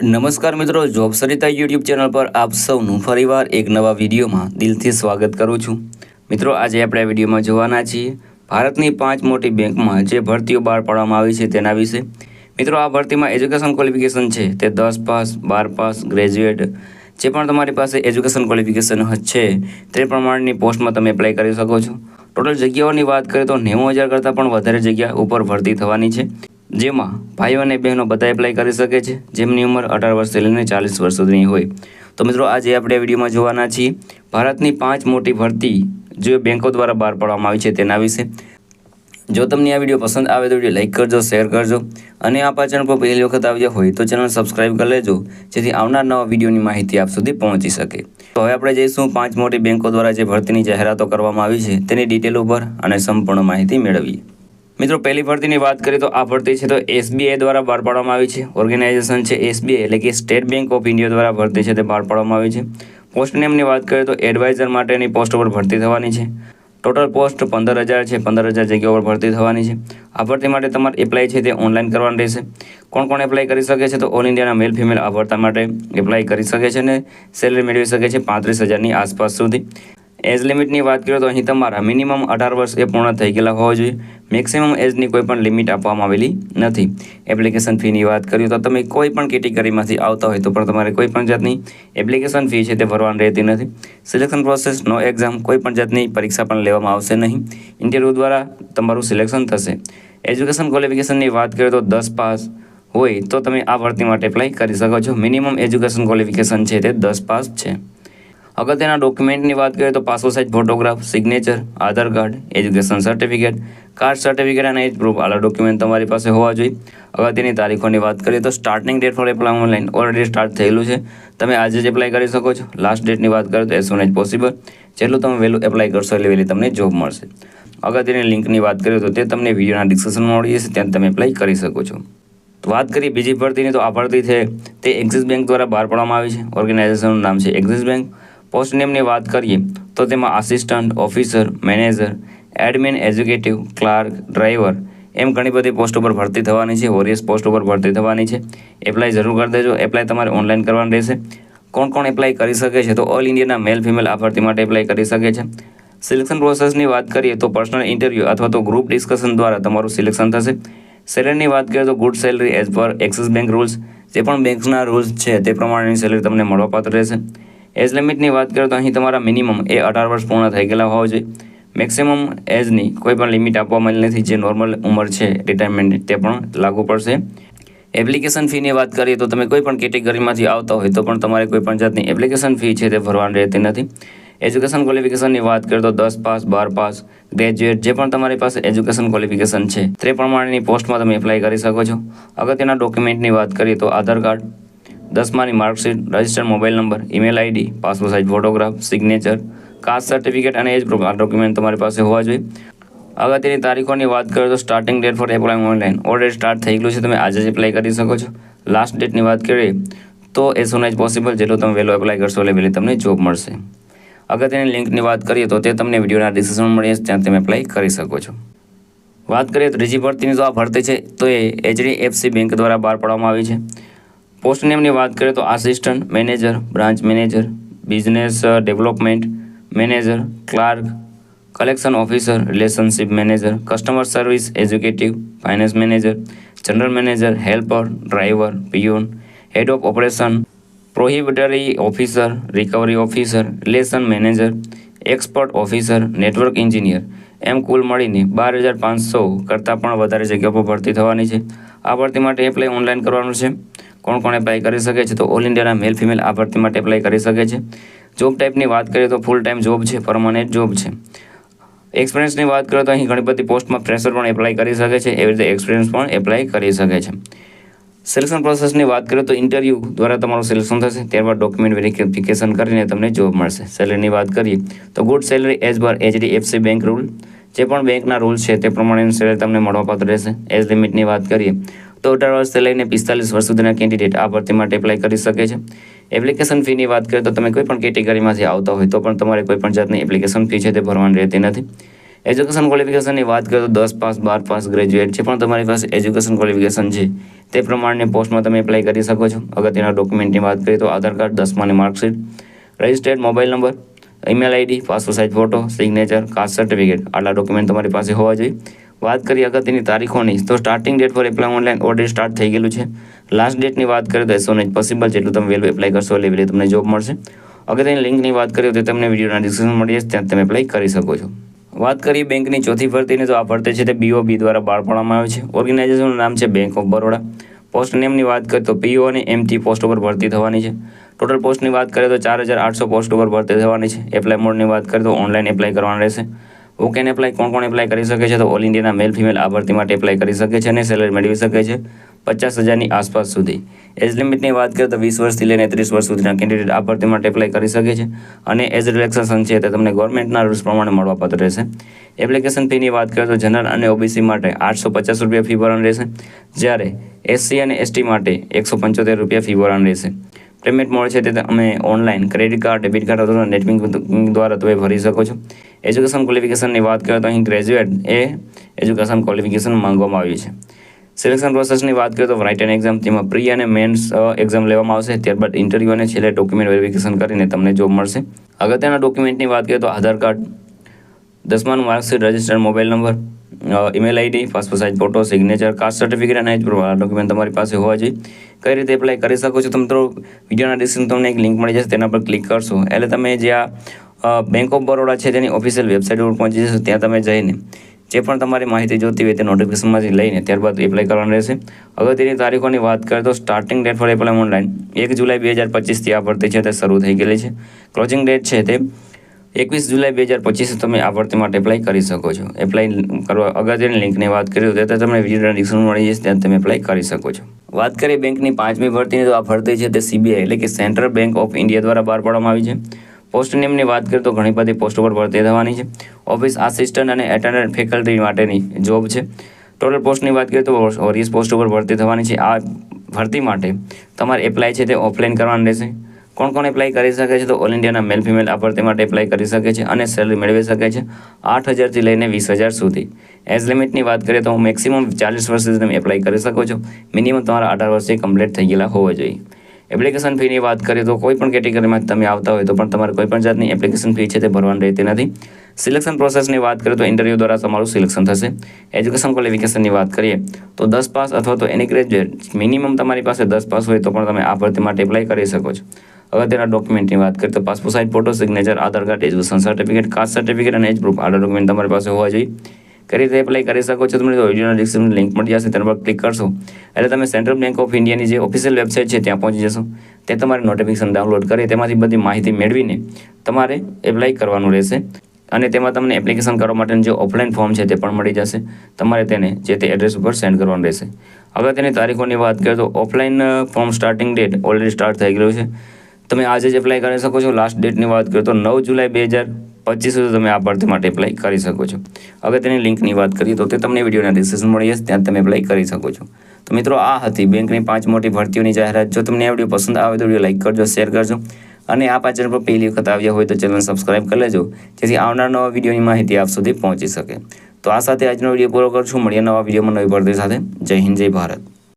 નમસ્કાર મિત્રો, job Sarita YouTube channel પર આપ સૌનું ફરીવાર એક નવા વિડીયોમાં દિલથી સ્વાગત કરું છું. મિત્રો, આજે આપણે આ વિડીયોમાં જોવાના છીએ ભારતની પાંચ મોટી બેંકમાં જે ભરતીઓ બહાર પાડવામાં આવી છે તેના વિશે. મિત્રો, આ ભરતીમાં એજ્યુકેશન ક્વોલિફિકેશન છે, તે દસ પાસ, બાર પાસ, ગ્રેજ્યુએટ જે પણ તમારી પાસે એજ્યુકેશન ક્વોલિફિકેશન છે, તે પ્રમાણેની પોસ્ટમાં તમે એપ્લાય કરી શકો છો. ટોટલ જગ્યાઓની વાત કરીએ તો નેવું હજાર કરતાં પણ વધારે જગ્યા ઉપર ભરતી થવાની છે. જેમાં ભાઈઓ અને બહેનો બધા એપ્લાય કરી શકે છે. જેમની ઉંમર અઢાર વર્ષથી લઈને ચાલીસ વર્ષ સુધીની હોય. તો મિત્રો, આજે આપણે વિડીયોમાં જોવાના છીએ ભારતની પાંચ મોટી ભરતી જે બેંકો દ્વારા બહાર પાડવામાં આવી છે તેના વિશે. જો તમને આ વીડિયો પસંદ આવે તો વીડિયો લાઈક કરજો, શેર કરજો અને આ ચેનલ પર પહેલી વખત આવ્યા હોય તો ચેનલ સબસ્ક્રાઈબ કરી લેજો, જેથી આવનાર નવા વિડીયોની માહિતી આપ સુધી પહોંચી શકે. તો હવે આપણે જઈશું પાંચ મોટી બેંકો દ્વારા જે ભરતીની જાહેરાતો કરવામાં આવી છે, તેની ડિટેલ ઉપર અને સંપૂર્ણ માહિતી મેળવીએ. મિત્રો, પહેલી ભરતીની વાત કરીએ તો આ ભરતી છે તો એસબીઆઈ દ્વારા બહાર પાડવામાં આવી છે. ઓર્ગેનાઇઝેશન છે એસબીઆઈ એટલે કે સ્ટેટ બેંક ઓફ ઇન્ડિયા દ્વારા ભરતી છે તે બહાર પાડવામાં આવી છે. પોસ્ટ નેમની વાત કરીએ તો એડવાઇઝર માટેની પોસ્ટ ઉપર ભરતી થવાની છે. ટોટલ પોસ્ટ પંદર હજાર છે, પંદર હજાર જગ્યાઓ પર ભરતી થવાની છે. આ ભરતી માટે તમારે એપ્લાય છે તે ઓનલાઈન કરવાનું રહેશે. કોણ કોણ એપ્લાય કરી શકે છે તો ઓલ ઇન્ડિયાના મેલ ફિમેલ આ માટે એપ્લાય કરી શકે છે અને સેલરી મેળવી શકે છે પાંત્રીસ હજારની આસપાસ સુધી. એજ લિમિટની વાત કરીએ તો અહીં તમારા મિનિમમ અઢાર વર્ષ એ પૂર્ણ થઈ ગયેલા હોવા જોઈએ. મેક્સિમમ એજની કોઈ પણ લિમિટ આપવામાં આવેલી નથી. એપ્લિકેશન ફીની વાત કરીએ તો તમે કોઈ પણ કેટેગરીમાંથી આવતા હોય તો પણ તમારે કોઈ પણ જાતની એપ્લિકેશન ફી છે તે ભરવાની રહેતી નથી. સિલેક્શન પ્રોસેસ નો એક્ઝામ કોઈ પણ જાતની પરીક્ષા પણ લેવામાં આવશે નહીં. ઇન્ટરવ્યૂ દ્વારા તમારું સિલેક્શન થશે. એજ્યુકેશન ક્વોલિફિકેશનની વાત કરીએ તો દસ પાસ હોય તો તમે આ ભરતી માટે એપ્લાય કરી શકો છો. મિનિમમ એજ્યુકેશન ક્વોલિફિકેશન છે તે દસ પાસ છે. અગત્યના ડોક્યુમેન્ટની વાત કરીએ તો passport size photograph signature Aadhaar card education certificate caste certificate અને એજ પ્રૂફ આલા ડોક્યુમેન્ટ તમારી પાસે હોવા જોઈએ. અગત્યની તારીખોની વાત કરીએ તો starting date for apply online already start થયેલું છે. તમે આજે જ એપ્લાય કરી શકો છો. લાસ્ટ ડેટની વાત કરીએ તો એઝ સુન એઝ પોસિબલ જેટલું તમે વહેલું એપ્લાય કરશો એટલે વહેલી તમને જોબ મળશે. અગત્યની લિંકની વાત કરીએ તો તે તમને વિડીયોના ડિસ્કશનમાં મળી જશે. ત્યાં તમે એપ્લાય કરી શકો છો. વાત કરીએ બીજી ભરતીની તો આ ભરતી છે તે એક્સિસ બેંક દ્વારા બહાર પાડવામાં આવી છે. ઓર્ગેનાઇઝેશનનું નામ છે એક્સિસ બેંક પોસ્ટ નેમની વાત કરીએ, તો તેમાં assistant officer manager admin executive clerk driver એમ ઘણી બધી પોસ્ટ ઉપર ભરતી થવાની છે વોરિયસ પોસ્ટ ઉપર ભરતી થવાની છે. એપ્લાય જરૂર કરી દેજો એપ્લાય તમારે ઓનલાઈન કરવાનું રહેશે. કોણ કોણ એપ્લાય કરી શકે છે, તો ઓલ ઇન્ડિયાના મેલ ફિમેલ આ ભરતી માટે એપ્લાય કરી શકે છે. સિલેક્શન પ્રોસેસની વાત કરીએ, તો પર્સનલ ઇન્ટરવ્યૂ અથવા તો ગ્રુપ ડિસ્કશન દ્વારા તમારું સિલેક્શન થશે. સેલરીની વાત કરીએ, તો good salary as per Axis bank rules જે પણ બેંકના રૂલ્સ છે, તે પ્રમાણેની સેલરી તમને મળવાપાત્ર રહેશે. એજ લિમિટની વાત કરીએ તો અહીં તમારા મિનિમમ એ અઢાર વર્ષ પૂર્ણ થઈ ગયેલા હોવા જોઈએ. મેક્સિમમ એજની કોઈ પણ લિમિટ આપવામાં આવેલી નથી, જે નોર્મલ ઉંમર છે રિટાયરમેન્ટ તે પણ લાગુ પડશે. એપ્લિકેશન ફીની વાત કરીએ તો તમે કોઈ પણ કેટેગરીમાંથી આવતા હોય તો પણ તમારે કોઈ પણ જાતની એપ્લિકેશન ફી છે તે ભરવાની રહેતી નથી. એજ્યુકેશન ક્વોલિફિકેશનની વાત કરીએ તો દસ પાસ, બાર પાસ, ગ્રેજ્યુએટ જે પણ તમારી પાસે એજ્યુકેશન ક્વોલિફિકેશન છે તે પ્રમાણેની પોસ્ટમાં તમે એપ્લાય કરી શકો છો. અગત્યના ડોક્યુમેન્ટની વાત કરીએ તો Aadhaar card દસમાની marksheet registered mobile number email ID passport size photograph signature caste certificate અને એજ પ્રૂફ આ ડોક્યુમેન્ટ તમારી પાસે હોવા જોઈએ. અગત્યની તારીખોની વાત કરીએ તો starting date for apply online already start થઈ ગયું છે, તમે આજે જ એપ્લાય કરી શકો છો. લાસ્ટ ડેટની વાત કરીએ તો એ સોન એઝ પોસિબલ જેટલું તમે વહેલો એપ્લાય કરશો એટલે વહેલી તમને જોબ મળશે. અગત્યની લિંકની વાત કરીએ તો તે તમને વિડીયોના ડિસ્ક્રિપ્શનમાં મળી જશે, ત્યાં તમે એપ્લાય કરી શકો છો. વાત કરીએ તો ત્રીજી ભરતીની, તો આ ભરતી છે, તો એ એચડીએફસી બેંક દ્વારા બહાર પાડવામાં આવી છે. પોસ્ટ નેમની વાત કરીએ તો assistant manager, branch manager, business development manager, clerk, collection officer, relationship manager, customer service executive finance manager, general manager, helper, driver, peon, head of operation, prohibitory officer, recovery officer, relation manager, expert officer, network engineer. એમ કુલ મળીને બાર હજાર પાંચસો કરતાં પણ વધારે જગ્યા પર ભરતી થવાની છે. આ ભરતી માટે એપ્લાય ઓનલાઈન કરવાનું છે. કોણ કોણ એપ્લાય કરી શકે છે તો ઓલ ઇન્ડિયાના મેલ ફિમેલ આ ભરતી માટે એપ્લાય કરી શકે છે. જોબ ટાઈપની વાત કરીએ તો ફૂલ ટાઈમ જોબ છે પરમાનન્ટ જોબ છે. એક્સપિરિયન્સની વાત કરીએ તો અહીં ઘણી બધી પોસ્ટમાં ફ્રેશર પણ એપ્લાય કરી શકે છે, એવી રીતે એક્સપિરિયન્સ પણ એપ્લાય કરી શકે છે. સિલેક્શન પ્રોસેસની વાત કરીએ તો ઇન્ટરવ્યૂ દ્વારા તમારું સિલેક્શન થશે, ત્યારબાદ ડોક્યુમેન્ટ વેરિફિકેશન કરીને તમને જોબ મળશે. સેલરીની વાત કરીએ તો good salary as per HDFC bank rule જે પણ બેંકના રૂલ્સ છે તે પ્રમાણેની સેલરી તમને મળવાપાત્ર રહેશે. એજ લિમિટની વાત કરીએ તો અઢાર વર્ષથી લઈને પિસ્તાલીસ વર્ષ સુધીના કેન્ડિડેટ આ ભરતી માટે એપ્લાય કરી શકે છે. એપ્લિકેશન ફીની વાત કરીએ તો તમે કોઈ પણ કેટેગરીમાંથી આવતા હોય તો પણ તમારે કોઈ પણ જાતની એપ્લિકેશન ફી છે તે ભરવાની રહેતી નથી. એજ્યુકેશન ક્વોલિફિકેશનની વાત કરીએ તો દસ પાસ, બાર પાસ ગ્રેજ્યુએટ છે પણ તમારી પાસે એજ્યુકેશન ક્વોલિફિકેશન છે તે પ્રમાણે પોસ્ટમાં તમે એપ્લાય કરી શકો છો. અગત્યના ડોક્યુમેન્ટની વાત કરીએ તો Aadhaar card દસમાની marksheet registered mobile number email ID passport size photo signature caste certificate આટલા ડોક્યુમેન્ટ તમારી પાસે હોવા જોઈએ. વાત કરીએ અગત્યની તારીખોની, તો સ્ટાર્ટિંગ ડેટ પર એપ્લાય ઓનલાઈન ઓલરેડી સ્ટાર્ટ થઈ ગયેલું છે. લાસ્ટ ડેટની વાત કરીએ તો એસો પોસિબલ જેટલું તમે વહેલું એપ્લાય કરશો એટલે વહેલી તમને જોબ મળશે. અગત્યની લિંકની વાત કરીએ તો તમને વિડીયોના ડિસ્ક્રિપ્શન મળી જશે, ત્યાં તમે એપ્લાય કરી શકો છો. વાત કરીએ બેંકની ચોથી ભરતીની, તો આ ભરતી છે તે બીઓબી દ્વારા બહાર પાડવામાં આવે છે. ઓર્ગેનાઇઝેશનનું નામ છે બેંક ઓફ બરોડા પોસ્ટ નેમની વાત કરીએ તો પીઓ અને એમટી પોસ્ટ ઉપર ભરતી થવાની છે. ટોટલ પોસ્ટની વાત કરીએ તો ચાર હજાર આઠસો પોસ્ટ ઉપર ભરતી થવાની છે. એપ્લાય મોડની વાત કરીએ તો ઓનલાઈન એપ્લાય કરવાનું રહેશે. હુ કેન એપ્લાય કોણ કોણ એપ્લાય કરી શકે છે? તો ઓલ ઇન્ડિયાના મેલ ફિમેલ આ માટે એપ્લાય કરી શકે છે અને સેલેરી મેળવી શકે છે પચાસ હજારની આસપાસ સુધી. એજ લિમિટની વાત કરીએ તો વીસ વર્ષથી લઈને ત્રીસ વર્ષ સુધીના કેન્ડિડેટ આ માટે એપ્લાય કરી શકે છે અને એજ રિલેક્સેશન છે તે તમને ગવર્મેન્ટના રૂલ્સ પ્રમાણે મળવાપાત્ર રહેશે. એપ્લિકેશન ફીની વાત કરીએ તો જનરલ અને ઓબીસી માટે આઠસો પચાસ રૂપિયા ફી ભરવાનું રહેશે. જ્યારે એસસી અને એસટી માટે એકસો પંચોતેર રૂપિયા ફી ભરવાનું રહેશે. પેમેન્ટ મળે છે તે અમે online credit card debit card અથવા નેટ બેન્કિંગ દ્વારા તમે ભરી શકો છો. એજ્યુકેશન ક્વોલિફિકેશનની વાત કરીએ તો અહીં ગ્રેજ્યુએટ એ એજ્યુકેશન ક્વોલિફિકેશન માંગવામાં આવ્યું છે. સિલેક્શન પ્રોસેસની વાત કરીએ તો રાઇટ એન્ડ એક્ઝામ તેમાં પ્રી અને મેન્સ એક્ઝામ લેવામાં આવશે. ત્યારબાદ ઇન્ટરવ્યૂ અને છેલ્લે ડોક્યુમેન્ટ વેરિફિકેશન કરીને તમને જોબ મળશે. અગત્યના ડોક્યુમેન્ટની વાત કરીએ તો Aadhaar card દસમાનું marksheet registered mobile number email ID passport size photo signature caste certificate અને એજ પ્રમાણે ડોક્યુમેન્ટ તમારી પાસે હોવા જોઈએ. કઈ રીતે એપ્લાય કરી શકો છો તમે તો વિડીયોના ડિસ્ક્રિપ્શન તમને એક લિંક મળી જશે, તેના પર ક્લિક કરશો. એટલે તમે જે આ બેંક ઓફ બરોડા છે તેની ઓફિશિયલ વેબસાઇટ ઉપર પહોંચી જશો, ત્યાં તમે જઈને જે પણ તમારી માહિતી જોતી હોય તે નોટિફિકેશનમાંથી લઈને ત્યારબાદ એપ્લાય કરવાનું રહેશે. અગત્યની તારીખોની વાત કરીએ તો starting date for apply online એક જુલાઈ બે હજાર પચીસથી આ ભરતી છે તે શરૂ થઈ ગયેલી છે. ક્લોઝિંગ ડેટ છે તે એકવીસ જુલાઈ બે હજાર પચીસ તમે આ ભરતી માટે એપ્લાય કરી શકો છો. એપ્લાય કરવા, અગત્યની લિંકની વાત કરી તો તે તમને વીડિયો ડિસ્ક્રિપ્શન મળી જશે, ત્યાં તમે એપ્લાય કરી શકો છો. વાત કરીએ બેંકની પાંચમી ભરતીની, તો આ ભરતી છે તે સીબીઆઈ એટલે કે સેન્ટ્રલ બેંક ઓફ ઇન્ડિયા દ્વારા બહાર પાડવામાં આવી છે. પોસ્ટ નેમની વાત કરીએ તો ઘણી બધી પોસ્ટ ઉપર ભરતી થવાની છે. ઓફિસ આસિસ્ટન્ટ અને એટેન્ડન્ટ ફેકલ્ટી માટેની જોબ છે. ટોટલ પોસ્ટની વાત કરીએ તો ઓરિયસ પોસ્ટ ઉપર ભરતી થવાની છે. આ ભરતી માટે તમારે એપ્લાય છે તે ઓફલાઈન કરવાનું રહેશે. કોણ કોણ એપ્લાય કરી શકે છે તો ઓલ ઇન્ડિયાના મેલ ફિમેલ આ ભરતી માટે એપ્લાય કરી શકે છે અને સેલરી મેળવી શકે છે આઠ હજારથી લઈને વીસ હજાર સુધી. એજ લિમિટની વાત કરીએ તો મેક્સિમમ ચાલીસ વર્ષ સુધી તમે એપ્લાય કરી શકો છો. મિનિમમ તમારા અઢાર વર્ષથી કમ્પ્લીટ થઈ ગયેલા હોવા જોઈએ. એપ્લિકેશન ફીની વાત કરીએ તો કોઈ પણ કેટેગરીમાં તમે આવતા હોય તો પણ તમારે કોઈ પણ જાતની એપ્લિકેશન ફી છે તે ભરવાની રહેતી નથી. સિલેક્શન પ્રોસેસની વાત કરીએ તો ઇન્ટરવ્યૂ દ્વારા તમારું સિલેક્શન થશે. એજ્યુકેશન ક્વોલિફિકેશનની વાત કરીએ તો દસ પાસ અથવા તો એની ગ્રેજ્યુએટ મિનિમમ તમારી પાસે દસ પાસ હોય તો પણ તમે આ ભરતી માટે એપ્લાય કરી શકો છો. અગત્યના ડોક્યુમેન્ટની વાત કરીએ તો passport size photo signature Aadhaar card education certificate caste certificate અને એજ પ્રૂફ આટલા ડોક્યુમેન્ટ તમારી પાસે હોવા જોઈએ. કઈ રીતે એપ્લાય કરી શકો છો તમને વિડીયોના ડિસ્ક્રિપ્શન લિંક મળી જશે, તેના પર ક્લિક કરશો. એટલે તમે સેન્ટ્રલ બેંક ઓફ ઇન્ડિયાની જે ઓફિશિયલ વેબસાઇટ છે, ત્યાં પહોંચી જશો. તે તમારે નોટિફિકેશન ડાઉનલોડ કરી, તેમાંથી બધી માહિતી મેળવીને તમારે એપ્લાય કરવાનું રહેશે. અને તેમાં તમને એપ્લિકેશન કરવા માટેનું જે ઓફલાઈન ફોર્મ છે, તે પણ મળી જશે. તમારે તેને જે તે એડ્રેસ ઉપર સેન્ડ કરવાનું રહેશે. હવે તેની તારીખોની વાત કરીએ તો offline form starting date already start થઈ ગયું છે. તમે આજે જ એપ્લાય કરી શકો છો. લાસ્ટ ડેટની વાત કરીએ તો નવ જુલાઈ બે હજાર પચીસ સુધી તમે આ ભરતી માટે એપ્લાય કરી શકો છો. હવે તેની લિંકની વાત કરીએ તો તે તમને વિડીયોના ડિસ્ક્રિપ્શન મળી જશે, ત્યાં તમે એપ્લાય કરી શકો છો. તો મિત્રો, આ હતી બેંકની પાંચ મોટી ભરતીઓની જાહેરાત. જો તમને આ વીડિયો પસંદ આવે તો વીડિયો લાઈક કરજો શેર કરજો. અને આ પાછળ પર પહેલી વખત આવ્યા હોય તો ચેનલ સબસ્ક્રાઈબ કરી લેજો, જેથી આવનાર નવા વિડીયોની માહિતી આપ સુધી પહોંચી શકે. તો આ સાથે આજનો વીડિયો પૂરો કરશું મળીએ નવા વિડીયોમાં નવી ભરતી સાથે. જય હિન્દ, જય ભારત.